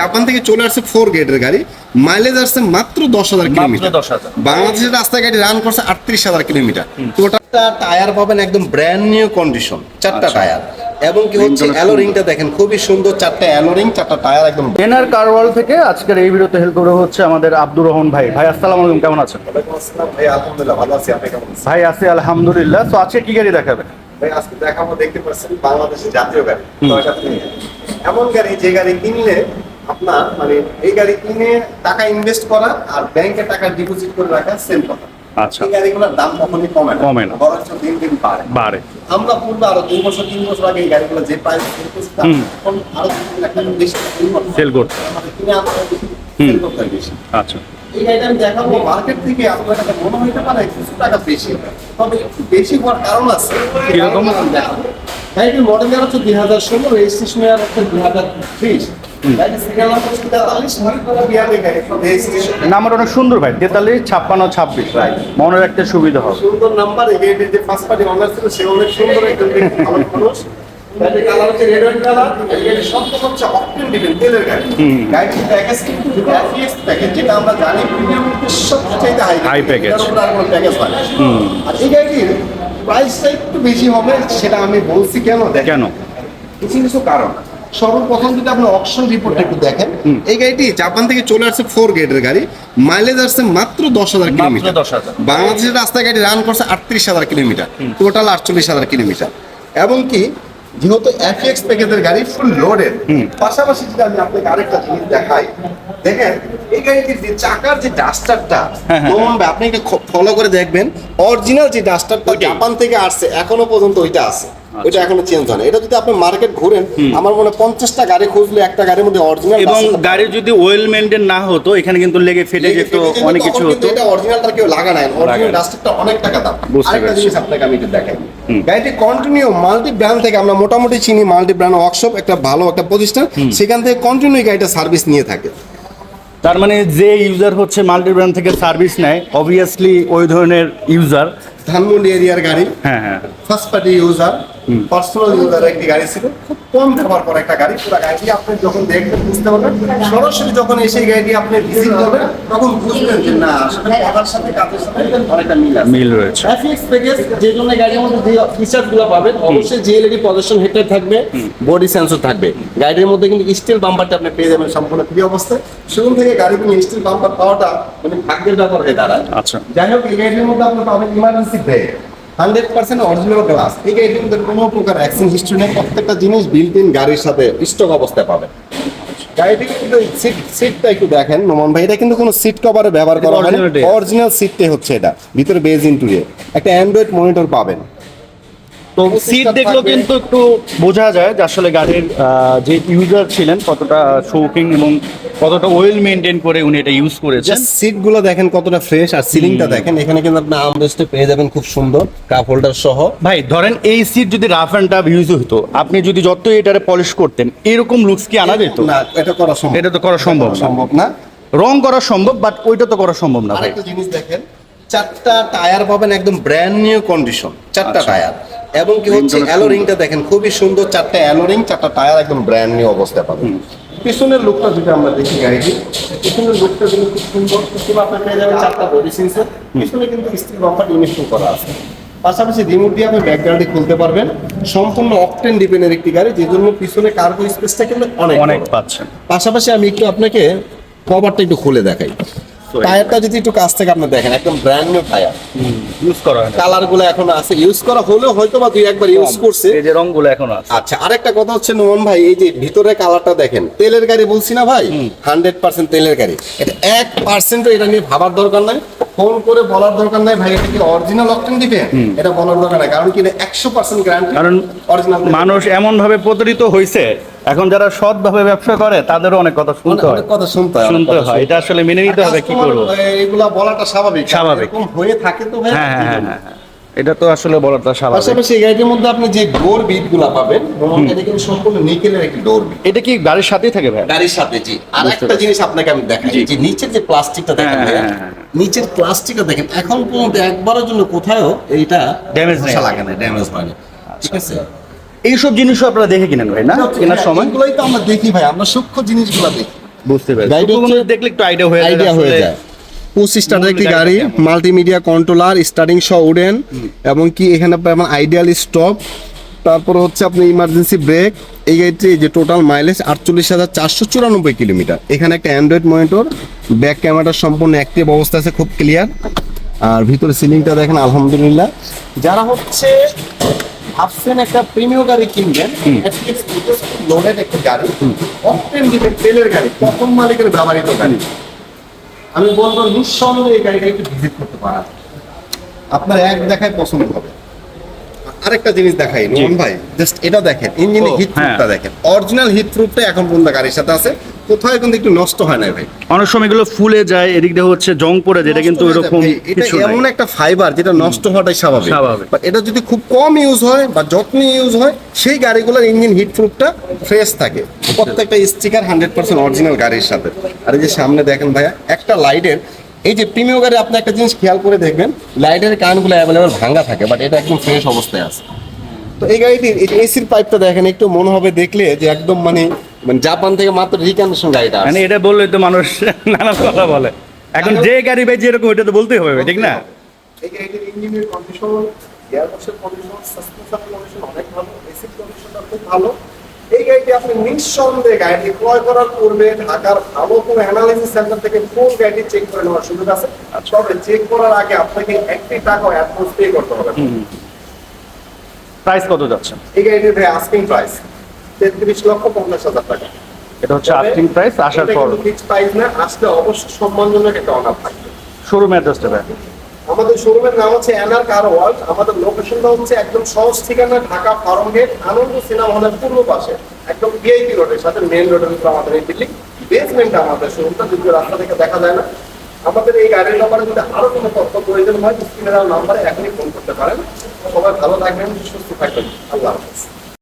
Japan থেকে চলে আসছে ফোর গেটের গাড়ি। মাইলেজ আসছে মাত্র দশ হাজার কিলোমিটার। দশ হাজার। বাংলাদেশের রাস্তায় গাড়ি রান করছে আটত্রিশ হাজার কিলোমিটার। টোটালটা টায়ার পাবেন একদম ব্র্যান্ড নিউ কন্ডিশন চারটা টায়ার এবং কি হচ্ছে অ্যালো রিংটা দেখেন খুবই সুন্দর চারটা অ্যালো রিং চারটা টায়ার একদম এনআর কারওয়াল থেকে আজকের এই ভিডিওতে হেল্প করে হচ্ছে আমাদের আব্দুর রহমান ভাই। ভাই আসসালামু আলাইকুম কেমন আছেন? ভাই আলহামদুলিল্লাহ ভালো আছি আপনি কেমন আছেন? ভাই আছি আলহামদুলিল্লাহ। তো আজকে কি গাড়ি দেখাবে ভাই আজকে দেখাবো দেখতে পাচ্ছেন বাংলাদেশের জাতীয় গাড়ি এমন গাড়ি যে গাড়ি কিনলে আপনার মানে এই গাড়ি কিনে টাকা ইনভেস্ট করা আর ব্যাংকে টাকা ডিপোজিট করে রাখা সেম কথা। আচ্ছা। এই গাড়িগুলোর দাম কখনই কমে না। কমে না। বরঞ্চ দিন দিন বাড়ে। বারে আমরা পূর্বে আরও দুই বছর তিন বছর আগে এই গাড়িগুলো যে প্রাইস এখন আরও বেশি সেল করতে কিনে। করতে বেশি। আচ্ছা। এই গাড়িটা আমি দেখাবো মার্কেট থেকে আপনার কাছে মনে হইতে পারে কিছু টাকা বেশি। তবে একটু বেশি হওয়ার কারণ আছে। কীরকম? দেখাবো। গাড়িটির মডেল হচ্ছে দুই হাজার ষোলো রেজিস্ট্রেশন হচ্ছে দুই হাজার ত্রিশ। নাম্বার অনেক সুন্দর ভাই তেতাল্লিশ ছাপ্পান্ন ছাব্বিশ. মনে রাখতে সুবিধা হবে। সুন্দর নাম্বার যে ফার্স্ট পার্টি অনার ছিল সে অনেক সুন্দর একজন মানুষ। কালার হচ্ছে রেড অ্যান্ড কালার সম্পূর্ণ হচ্ছে অকটেন ডিপেন্ড তেলের গাড়ি। হুম। প্যাকেজ কিন্তু এফএস প্যাকেজ যেটা আমরা জানি প্রিমিয়াম সবচেয়ে হাই High package। আর কোনো প্যাকেজ হয়। আর এই গাড়িটির প্রাইসটা একটু বেশি হবে সেটা আমি বলছি কেন? দেখেন। কেন? কিছু কিছু কারণ। সর্বপ্রথম যদি আপনি অকশন রিপোর্টটা একটু দেখেন এই গাড়িটি জাপান থেকে চলে আসছে ফোর গেটের গাড়ি। মাইলেজ আসছে মাত্র দশ হাজার কিলোমিটার। বাংলাদেশের রাস্তায় গাড়ি রান করছে আটত্রিশ হাজার কিলোমিটার। টোটাল আটচল্লিশ হাজার কিলোমিটার। এবং কি যেহেতু এফএক্স প্যাকেজের গাড়ি ফুল লোডেড পাশাপাশি যদি আমি আপনাকে আরেকটা জিনিস দেখাই দেখেন এই গাড়িটির যে চাকার যে ডাস্টারটা হ্যাঁ, হ্যাঁ। আপনি এটা ফলো করে দেখবেন। অরিজিনাল যে ডাস্টারটা জাপান থেকে আসছে এখনও পর্যন্ত ওইটা আছে। ওইটা এখনও চেঞ্জ হয় না। এটা যদি আপনি মার্কেট ঘুরেন আমার মনে পঞ্চাশটা গাড়ি খুঁজলে একটা গাড়ির মধ্যে অরিজিনাল এবং গাড়ি যদি ওয়েল মেনটেন না হতো এখানে কিন্তু লেগে ফেটে যেত অনেক কিছু হতো। এটা অরিজিনালটা কেউ লাগা নাই অরিজিনাল ডাস্টারটা অনেক টাকা দাম আরেকটা জিনিস আপনাকে আমি একটু দেখাই। গাড়িটি কন্টিনিউ মাল্টি ব্র্যান্ড থেকে আমরা মোটামুটি চিনি মাল্টি ব্র্যান্ড ওয়ার্কশপ একটা ভালো একটা প্রতিষ্ঠান। সেখান থেকে কন্টিনিউ গাড়িটা সার্ভিস নিয়ে থাকে। তার মানে যে ইউজার হচ্ছে মাল্টি ব্র্যান্ড থেকে সার্ভিস নেয় অবভিয়াসলি ওই ধরনের ইউজার ধানমন্ডি এরিয়ার গাড়ি। হ্যাঁ হ্যাঁ। First party user personal user একটি গাড়ি ছিল। খুব কম ব্যবহার করা একটা গাড়ি। পুরো গাড়িটি আপনি যখন দেখবেন বুঝতে পারবেন। সরাসরি যখন এসে গাড়িটি আপনি ভিজিট করবেন তখন বুঝবেন যে না আসলে কথার সাথে কাজের সাথে অনেকটা মিল আছে। মিল রয়েছে। এফএক্স প্যাকেজ যে জন্য গাড়ির মধ্যে যে ফিচারগুলো পাবেন অবশ্যই জিএলইডি পজিশন হেডলাইট থাকবে বডি সেন্সর থাকবে। গাড়ির মধ্যে কিন্তু স্টিল বাম্পারটা আপনি পেয়ে যাবেন সম্পূর্ণ ফ্রি অবস্থায়। শুরু থেকে গাড়ি কিন্তু স্টিল বাম্পার পাওয়াটা মানে ভাগ্যের ব্যাপার হয়ে দাঁড়ায়। আচ্ছা। যাই হোক এই গাড়ির মধ্যে আপনি পাবেন emergency brake hundred percent original glass. এই কোনো প্রকার অ্যাক্সিডেন্ট হিস্ট্রি নেই প্রত্যেকটা জিনিস বিল্ট ইন গাড়ির সাথে স্টক অবস্থায় পাবেন। কিন্তু সিট সিটটা একটু দেখেন নোমান ভাই এটা কিন্তু কোনো সিট কভারে ব্যবহার করা হয় অরিজিনাল সিটটাই হচ্ছে এটা ভিতরে বেজ ইন্টুরিয়ে একটা অ্যান্ড্রয়েড মনিটর পাবেন। তো সিট দেখলেও কিন্তু একটু বোঝা যায় যে আসলে গাড়ির যে ইউজার ছিলেন কতটা শৌখিন এবং কতটা ওয়েল মেনটেন করে উনি এটা ইউজ করেছেন? জাস্ট সিটগুলো দেখেন কতটা ফ্রেশ আর সিলিংটা দেখেন। এখানে কিন্তু আপনি আমরেস্টে পেয়ে যাবেন খুব সুন্দর কাপ হোল্ডার সহ। ভাই ধরেন এই সিট যদি রাফ অ্যান্ড টাফ ইউজ হতো আপনি যদি যতই এটারে পলিশ করতেন এরকম লুকস কি আনা যেত? না এটা করা সম্ভব এটা তো করা সম্ভব সম্ভব না। রং করা সম্ভব বাট ওইটা তো করা সম্ভব না আরেকটা জিনিস দেখেন চারটা টায়ার পাবেন একদম ব্র্যান্ড নিউ কন্ডিশন চারটা আচ্ছা। টায়ার এবং কি হচ্ছে রিংটা অ্যালো দেখেন খুবই সুন্দর চারটা অ্যালোরিং চারটা টায়ার একদম ব্র্যান্ড নিউ অবস্থায় পাবেন। পিছনের লোকটা যদি আমরা দেখি গাড়িটি পিছনের লোকটা কিন্তু খুব সুন্দর। পিছনে আপনার পেয়ে যাবেন চারটা বডি সেন্সার পিছনে কিন্তু স্টিল বাম্পার ইনস্টল করা আছে। পাশাপাশি রিমোট দিয়ে আপনি ব্যাকগ্রাউন্ডে খুলতে পারবেন। সম্পূর্ণ অকটেন ডিপেন্ডের একটি গাড়ি যে জন্য পিছনে কার্গো স্পেসটা কিন্তু অনেক অনেক পাচ্ছেন। পাশাপাশি আমি একটু আপনাকে কভারটা একটু খুলে দেখাই। টায়ারটা যদি একটু কাছ থেকে আপনি দেখেন একদম ব্র্যান্ড নিউ টায়ার ইউজ করা কালারগুলো এখন আছে। ইউজ করা হলেও হয়তো বা দুই একবার ইউজ করছে। এই যে রংগুলো এখন আছে। আচ্ছা আরেকটা কথা হচ্ছে নোমন ভাই এই যে ভিতরে কালারটা দেখেন তেলের গাড়ি বলছি না ভাই? হান্ড্রেড পার্সেন্ট তেলের গাড়ি। এটা এক পার্সেন্টও এটা নিয়ে ভাবার দরকার নাই। ফোন করে বলার দরকার নাই ভাই এটা কি অরিজিনাল অকটেন দিবে এটা বলার দরকার নাই কারণ কি এটা একশো পার্সেন্ট গ্যারান্টি কারণ অরিজিনাল মানুষ এমন ভাবে প্রতারিত হয়েছে এখন যারা সৎ ভাবে ব্যবসা করে তাদেরও অনেক কথা শুনতে হয়। অনেক কথা শুনতে হয় শুনতে হয় এটা আসলে মেনে নিতে হবে কি করব? এগুলা বলাটা স্বাভাবিক। স্বাভাবিক। এরকম হয়ে থাকে তো ভাই হ্যাঁ হ্যাঁ হ্যাঁ হ্যাঁ হ্যাঁ। এটা তো আসলে বলাটা স্বাভাবিক। পাশাপাশি এই গাড়িটির মধ্যে আপনি যে ডোর বিটগুলা পাবেন এটা কিন্তু সম্পূর্ণ নিকেলের একটি ডোর বিট এটা কি গাড়ির সাথেই থাকে ভাই? গাড়ির সাথে জি। আর একটা জিনিস আপনাকে আমি দেখাই যে নিচের যে প্লাস্টিকটা দেখেন হ্যাঁ, হ্যাঁ, হ্যাঁ, হ্যাঁ। নিচের প্লাস্টিকটা দেখেন এখন পর্যন্ত একবারের জন্য কোথাও এইটা নেই। লাগে না ড্যামেজ হয়নি ঠিক আছে? এইসব জিনিসও আপনারা দেখে কিনেন ভাই না? কেনার সময়? এগুলোই তো আমরা দেখি ভাই আমরা সূক্ষ্ম জিনিসগুলো দেখি। বুঝতে পেরেছি। দেখলে একটু আইডিয়া হয়ে যায় আইডিয়া হয়ে যায়। পঁচিশ টাকার একটি গাড়ি মাল্টিমিডিয়া কন্ট্রোলার স্টার্টিং সহ উডেন এবং কি এখানে আইডিয়াল স্টপ তারপর হচ্ছে আপনি ইমার্জেন্সি ব্রেক এই গাড়িটি যে টোটাল মাইলেজ আটচল্লিশ হাজার চারশো চুরানব্বই কিলোমিটার। এখানে একটা অ্যান্ড্রয়েড মনিটর ব্যাক ক্যামেরা সম্পূর্ণ অ্যাক্টিভ অবস্থা আছে খুব ক্লিয়ার আর ভিতরে সিলিংটা দেখেন আলহামদুলিল্লাহ। যারা হচ্ছে ভাবছেন একটা প্রিমিয় গাড়ি কিনবেন লোডেড একটা গাড়ি দিবেন তেলের গাড়ি প্রথম মালিকের ব্যবহৃত গাড়ি। আমি বলব নিঃসন্দেহে এই গাড়িটা একটু ভিজিট করতে পারেন। আপনার এক দেখায় পছন্দ হবে। আরেকটা জিনিস দেখাই রোহন ভাই জাস্ট এটা দেখেন ইঞ্জিনের ও, হিট প্রুফটা। দেখেন। অরিজিনাল হিট প্রুফটা এখন পর্যন্ত গাড়ির সাথে আছে কোথাও কিন্তু একটু নষ্ট হয় না ভাই। অনেক সময় এগুলো ফুলে যায় এদিক দিয়ে হচ্ছে জং পড়ে যায় এটা কিন্তু এরকম। এটা এমন একটা ফাইবার যেটা নষ্ট হওয়াটাই স্বাভাবিক। স্বাভাবিক। But এটা যদি খুব কম ইউজ হয় বা যত্নে ইউজ হয় সেই গাড়িগুলোর ইঞ্জিন হিট প্রুফটা ফ্রেশ থাকে। প্রত্যেকটা স্টিকার হান্ড্রেড পার্সেন্ট অরিজিনাল গাড়ির সাথে। আর এই যে সামনে দেখেন ভাইয়া একটা লাইটের এই যে প্রিমিয় গাড়ি আপনি একটা জিনিস খেয়াল করে দেখবেন লাইটের কানগুলো অ্যাভেলেবেল ভাঙা থাকে বাট এটা একদম ফ্রেশ অবস্থায় আছে। তো এই গাড়িটির এই এসির পাইপটা দেখেন একটু মনে হবে দেখলে যে একদম মানে মানে জাপান থেকে মাত্র রিকন্ডিশন গাড়িটা মানে এটা বললে তো মানুষ নানা কথা বলে। এখন যে গাড়ি ভাই যেরকম এটা তো বলতেই হবে ঠিক না? এই গাড়িটির ইঞ্জিনের কন্ডিশন গিয়ারবক্সের কন্ডিশন সাসপেনশনের কন্ডিশন অনেক ভালো এসির কন্ডিশনটা খুব ভালো। এই গাড়িটি আপনি নিঃসন্দেহে গাড়িটি ক্রয় করার পূর্বে ঢাকার ভালো কোনো অ্যানালিসিস সেন্টার থেকে ফুল গাড়িটি চেক করে নেওয়ার সুযোগ আছে। তবে চেক করার আগে আপনাকে একটি টাকা অ্যাডভান্স পে করতে হবে। প্রাইস কত যাচ্ছে? এই গাড়িটির ভাই আস্কিং প্রাইস তেত্রিশ লক্ষ পঞ্চাশ হাজার টাকা। এটা হচ্ছে আস্কিং প্রাইস আসার পর ফিক্স প্রাইস না আসলে অবশ্যই সম্মানজনক একটা অনার থাকবে। শোরুম অ্যাড্রেসটা ভাই আমাদের শোরুমের নাম হচ্ছে এনআর কার ওয়ার্ল্ড। আমাদের লোকেশনটা হচ্ছে একদম সহজ ঠিকানা, Dhaka farm gate, Ananda cinema হলের পূর্ব পাশে, একদম ভিআইপি রোডের সাথে মেন রোডের উপর আমাদের এই বিল্ডিং বেসমেন্টে আমাদের শোরুমটা, যদিও রাস্তা থেকে দেখা যায় না। আমাদের এই গাড়ির ব্যাপারে যদি আরও কোনো তথ্য প্রয়োজন হয় স্ক্রিনে দেওয়া নাম্বারে এখনই ফোন করতে পারেন। সবাই ভালো থাকবেন, সুস্থ থাকবেন। আল্লাহ হাফেজ।